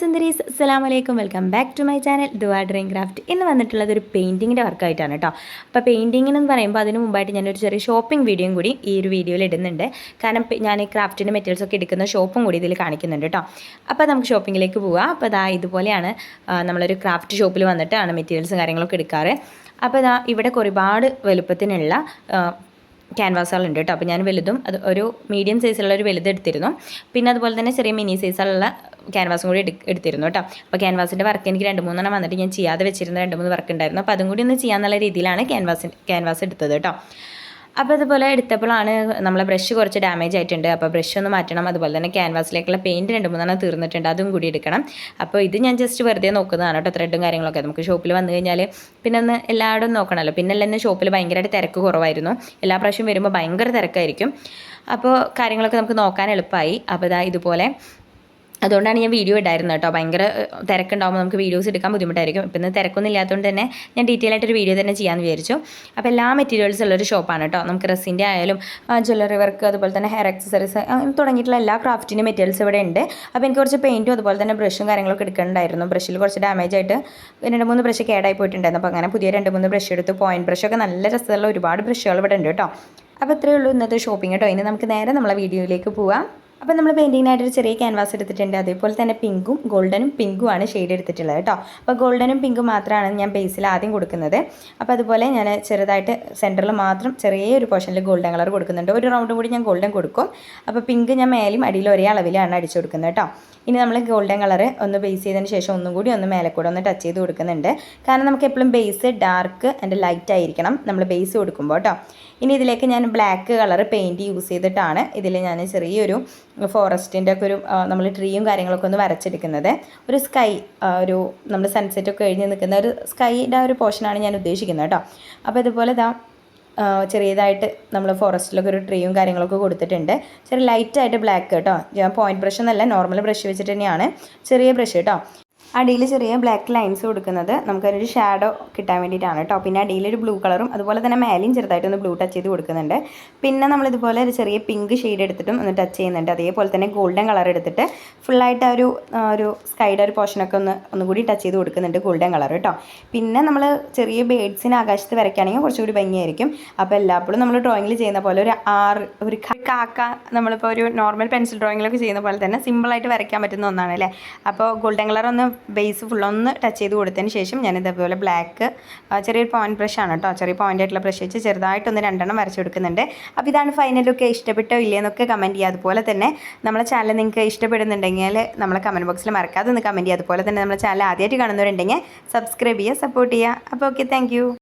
സുന്ദരീസ് അസ്സലാമു വലൈക്കും welcome back to my channel. Dua dream craft. ഇന്ന് വന്നിട്ടുള്ളത് ഒരു പെയിന്റിങ്ങിന്റെ വർക്കായിട്ടാണ് കേട്ടോ അപ്പോൾ പെയിന്റിങ്ങിന് എന്ന് പറയുമ്പോൾ അതിന് മുമ്പായിട്ട് ഞാനൊരു ചെറിയ ഷോപ്പിംഗ് വീഡിയോയും കൂടി ഈ ഒരു വീഡിയോയിൽ ഇടുന്നുണ്ട്. കാരണം ഞാൻ ഈ ക്രാഫ്റ്റിന്റെ മെറ്റീരിയൽസ് ഒക്കെ എടുക്കുന്ന ഷോപ്പും കൂടി ഇതിൽ കാണിക്കുന്നുണ്ട് കേട്ടോ അപ്പോൾ നമുക്ക് ഷോപ്പിങ്ങിലേക്ക് പോവാം. അപ്പോൾ അതാ ഇതുപോലെയാണ് നമ്മളൊരു ക്രാഫ്റ്റ് ഷോപ്പിൽ വന്നിട്ടാണ് മെറ്റീരിയൽസും കാര്യങ്ങളൊക്കെ എടുക്കാറ്. അപ്പോൾ ഇതാ ഇവിടെ ഒരുപാട് വലുപ്പത്തിനുള്ള ക്യാൻവാസുകളുണ്ട് കേട്ടോ അപ്പോൾ ഞാൻ വലുതും അത് ഒരു മീഡിയം സൈസുള്ള ഒരു വലുത് എടുത്തിരുന്നു. പിന്നെ അതുപോലെ തന്നെ ചെറിയ മിനി സൈസിലുള്ള ക്യാൻവാസും കൂടി എടു എടുത്തിരുന്നു കേട്ടോ. അപ്പോൾ ക്യാൻവാസിന്റെ വർക്ക് എനിക്ക് രണ്ട് മൂന്നെണ്ണം വന്നിട്ട് ഞാൻ ചെയ്യാതെ വെച്ചിരുന്ന രണ്ട് മൂന്ന് വർക്ക് ഉണ്ടായിരുന്നു. അപ്പോൾ അതും കൂടി ഒന്ന് ചെയ്യാന്നുള്ള രീതിയിലാണ് ക്യാൻവാസിൻ ക്യാൻവാസ് എടുത്തത് കേട്ടോ. അപ്പോൾ അതുപോലെ എടുത്തപ്പോഴാണ് നമ്മളെ ബ്രഷ് കുറച്ച് ഡാമേജ് ആയിട്ടുണ്ട്. അപ്പോൾ ബ്രഷ് ഒന്ന് മാറ്റണം. അതുപോലെ തന്നെ ക്യാൻവാസിലേക്കുള്ള പെയിന്റ് രണ്ട് മൂന്നെണ്ണം തീർന്നിട്ടുണ്ട്. അതും കൂടി എടുക്കണം. അപ്പോൾ ഇത് ഞാൻ ജസ്റ്റ് വെറുതെ നോക്കുന്നതാണ് കേട്ടോ. ത്രെഡും കാര്യങ്ങളൊക്കെ നമുക്ക് ഷോപ്പിൽ വന്നു കഴിഞ്ഞാൽ പിന്നെ ഒന്ന് എല്ലായിടും നോക്കണമല്ലോ പിന്നെ എല്ലാം ഷോപ്പിൽ ഭയങ്കരമായിട്ട് തിരക്ക് കുറവായിരുന്നു. എല്ലാ പ്രാവശ്യം വരുമ്പോൾ ഭയങ്കര തിരക്കായിരിക്കും. അപ്പോൾ കാര്യങ്ങളൊക്കെ നമുക്ക് നോക്കാൻ എളുപ്പമായി. അപ്പോൾ ഇതാ ഇതുപോലെ അതുകൊണ്ടാണ് ഞാൻ വീഡിയോ ഇടായിരുന്നത് കേട്ടോ. ഭയങ്കര തിരക്കുണ്ടാകുമ്പോൾ നമുക്ക് വീഡിയോസ് എടുക്കാൻ ബുദ്ധിമുട്ടായിരിക്കും. ഇപ്പം ഇന്ന് തിരക്കൊന്നും ഇല്ലാത്തതുകൊണ്ട് തന്നെ ഞാൻ ഡീറ്റെയിൽ ആയിട്ടൊരു വീഡിയോ തന്നെ ചെയ്യാമെന്ന് വിചാരിച്ചു. അപ്പോൾ എല്ലാ മെറ്റീരിയൽസും ഉള്ളൊരു ഷോപ്പാണ് കേട്ടോ. നമുക്ക് ഡ്രസ്സിന്റെ ആയാലും ജ്വല്ലറി വർക്ക് അതുപോലെ തന്നെ ഹെയർ ആക്സസറീസ് തുടങ്ങിയിട്ടുള്ള എല്ലാ ക്രാഫ്റ്റിന്റെ മെറ്റീരിയൽസ് ഇവിടെ ഉണ്ട്. അപ്പോൾ എനിക്ക് കുറച്ച് പെയിന്റും അതുപോലെ തന്നെ ബ്രഷും കാര്യങ്ങളൊക്കെ എടുക്കേണ്ടായിരുന്നു. ബ്രഷിൽ കുറച്ച് ഡാമേജ് ആയിട്ട് രണ്ട് മൂന്ന് ബ്രഷ് കേടായി പോയിട്ടുണ്ടായിരുന്നു. അപ്പോൾ അങ്ങനെ പുതിയ രണ്ട് മൂന്ന് ബ്രഷ് എടുത്ത് പോയിന്റ് ബ്രഷൊക്കെ നല്ല രസമുള്ള ഒരുപാട് ബ്രഷുകൾ ഇവിടെ ഉണ്ട് കേട്ടോ. അപ്പോൾ ഇത്രയേ ഉള്ളൂ ഇന്നത്തെ ഷോപ്പിംഗ് കേട്ടോ. ഇനി നമുക്ക് നേരെ നമ്മളെ വീഡിയോയിലേക്ക് പോവാം. അപ്പോൾ നമ്മൾ പെയിന്റിങ്ങിനായിട്ടൊരു ചെറിയ ക്യാൻവാസ് എടുത്തിട്ടുണ്ട്. അതേപോലെ തന്നെ പിങ്കും ഗോൾഡനും പിങ്കുമാണ് ഷെയ്ഡ് എടുത്തിട്ടുള്ളത് കേട്ടോ അപ്പോൾ ഗോൾഡനും പിങ്കും മാത്രമാണ് ഞാൻ ബേസിൽ ആദ്യം കൊടുക്കുന്നത്. അപ്പോൾ അതുപോലെ ഞാൻ ചെറുതായിട്ട് സെന്ററിൽ മാത്രം ചെറിയൊരു പോർഷനിൽ ഗോൾഡൻ കളർ കൊടുക്കുന്നുണ്ട്. ഒരു റൗണ്ടും കൂടി ഞാൻ ഗോൾഡൻ കൊടുക്കും. അപ്പോൾ പിങ്ക് ഞാൻ മേലും അടിയിലും ഒരേ അളവിലാണ് അടിച്ചു കൊടുക്കുന്നത് കേട്ടോ ഇനി നമ്മൾ ഗോൾഡൻ കളർ ഒന്ന് ബേസ് ചെയ്തതിന് ശേഷം ഒന്നും കൂടി ഒന്ന് മേലെ കൂടെ ഒന്ന് ടച്ച് ചെയ്ത് കൊടുക്കുന്നുണ്ട്. കാരണം നമുക്ക് എപ്പോഴും ബേസ് ഡാർക്ക് ആൻഡ് ലൈറ്റ് ആയിരിക്കണം നമ്മൾ ബേസ് കൊടുക്കുമ്പോൾ കേട്ടോ ഇനി ഇതിലേക്ക് ഞാൻ ബ്ലാക്ക് കളർ പെയിന്റ് യൂസ് ചെയ്തിട്ടാണ് ഇതിൽ ഞാൻ ചെറിയൊരു ഫോറസ്റ്റിന്റെ ഒക്കെ ഒരു നമ്മൾ ട്രീയും കാര്യങ്ങളൊക്കെ ഒന്ന് വരച്ചെടുക്കുന്നത് ഒരു സ്കൈ ഒരു നമ്മൾ സൺസെറ്റ് ഒക്കെ കഴിഞ്ഞ് നിൽക്കുന്ന ഒരു ആ ഒരു പോർഷനാണ് ഞാൻ ഉദ്ദേശിക്കുന്നത് കേട്ടോ. അപ്പോൾ ഇതുപോലെ ഇതാ ചെറിയതായിട്ട് നമ്മൾ ഫോറസ്റ്റിലൊക്കെ ഒരു ട്രീയും കാര്യങ്ങളൊക്കെ കൊടുത്തിട്ടുണ്ട്. ചെറിയ ലൈറ്റായിട്ട് ബ്ലാക്ക് കേട്ടോ. ഞാൻ പോയിന്റ് ബ്രഷ് എന്നല്ല നോർമൽ ബ്രഷ് വെച്ചിട്ട് തന്നെയാണ് ചെറിയ ബ്രഷ് കേട്ടോ. അടിയിൽ ചെറിയ ബ്ലാക്ക് ലൈൻസ് കൊടുക്കുന്നത് നമുക്കൊരു ഷാഡോ കിട്ടാൻ വേണ്ടിയിട്ടാണ് കേട്ടോ പിന്നെ അടിയിൽ ഒരു ബ്ലൂ കളറും അതുപോലെ തന്നെ മേലെയും ചെറുതായിട്ടൊന്ന് ബ്ലൂ ടച്ച് ചെയ്ത് കൊടുക്കുന്നുണ്ട്. പിന്നെ നമ്മൾ ഇതുപോലെ ഒരു ചെറിയ പിങ്ക് ഷെയ്ഡ് എടുത്തിട്ടും ഒന്ന് ടച്ച് ചെയ്യുന്നുണ്ട്. അതേപോലെ തന്നെ ഗോൾഡൻ കളർ എടുത്തിട്ട് ഫുള്ളായിട്ട് ആ ഒരു ഒരു സ്കൈയുടെ ഒരു പോർഷനൊക്കെ ഒന്ന് ഒന്നുകൂടി ടച്ച് ചെയ്ത് കൊടുക്കുന്നുണ്ട് ഗോൾഡൻ കളർ കേട്ടോ പിന്നെ നമ്മൾ ചെറിയ ബേഡ്സിന് ആകാശത്ത് വരയ്ക്കുകയാണെങ്കിൽ കുറച്ചുകൂടി ഭംഗിയായിരിക്കും. അപ്പോൾ എല്ലാപ്പോഴും നമ്മൾ ഡ്രോയിങ്ങിൽ ചെയ്യുന്ന പോലെ ഒരു ആറ് ഒരു കാക്ക നമ്മളിപ്പോൾ ഒരു നോർമൽ പെൻസിൽ ഡ്രോയിങ്ങിലൊക്കെ ചെയ്യുന്ന പോലെ തന്നെ സിമ്പിളായിട്ട് വരയ്ക്കാൻ പറ്റുന്ന ഒന്നാണ് അല്ലേ അപ്പോൾ ഗോൾഡൻ കളർ ഒന്ന് ബേസ് ഫുൾ ഒന്ന് ടച്ച് ചെയ്ത് കൊടുത്തതിന് ശേഷം ഞാൻ ഇതേപോലെ ബ്ലാക്ക് ചെറിയൊരു പോയിന്റ് ബ്രഷ് ആണ് കേട്ടോ ചെറിയ പോയിന്റ് ആയിട്ടുള്ള ബ്രഷ് വെച്ച് ചെറുതായിട്ടൊന്ന് രണ്ടെണ്ണം വരച്ച് കൊടുക്കുന്നുണ്ട് അപ്പോൾ ഇതാണ് ഫൈനൽ ലുക്ക് ഇഷ്ടപ്പെട്ടോ ഇല്ലയെന്നൊക്കെ കമന്റ് ചെയ്യുക. അതുപോലെ തന്നെ നമ്മളെ ചാനൽ നിങ്ങൾക്ക് ഇഷ്ടപ്പെടുന്നുണ്ടെങ്കിൽ നമ്മളെ കമന്റ് ബോക്സിൽ മറക്കാതെ ഒന്ന് കമന്റ് ചെയ്യുക. അതുപോലെ തന്നെ നമ്മളെ ചാനൽ ആദ്യമായിട്ട് കാണുന്നവരുണ്ടെങ്കിൽ സബ്സ്ക്രൈബ് ചെയ്യുക സപ്പോർട്ട് ചെയ്യുക. അപ്പോൾ ഓക്കെ താങ്ക്